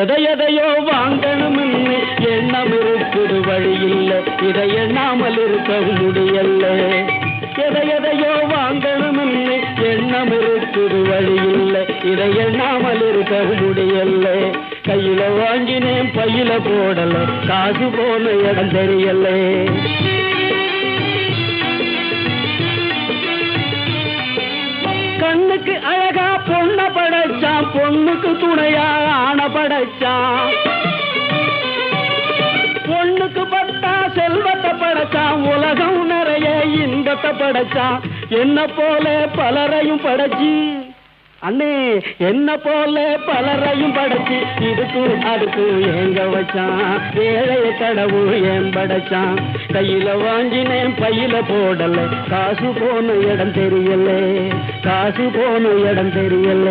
எதை எதையோ வாங்கணும்னு எண்ணம் இருக்குது வழி இல்லை இதை எண்ணாமல் இருக்க முடியல எதை எதையோ வாங்கணும்னு எண்ணம் இருக்குது வழி இல்லை இதை எண்ணாமல் இருக்க முடியல கையில வாங்கினேன் பையில போடல. காசு போன இடம் தெரியல. கண்ணுக்கு அழகா பொண்ண படைச்சான். பொண்ணுக்கு துணையா படைச்சான் பொண்ணுக்கு பட்டா செல்வத்தை படைச்சான் உலகம் நிறைய இன்பத்தை படைச்சான் என்ன போல பலரையும் படைச்சி. அண்ணே என்ன போல பலரையும் படைச்சி இதுக்கு அதுக்கு எங்க வச்சான்? ஏழைய கடவு ஏன் படைச்சான்? கையில வாங்கினேன் பையில போடல. காசு போன இடம் தெரியல காசு போன இடம் தெரியல.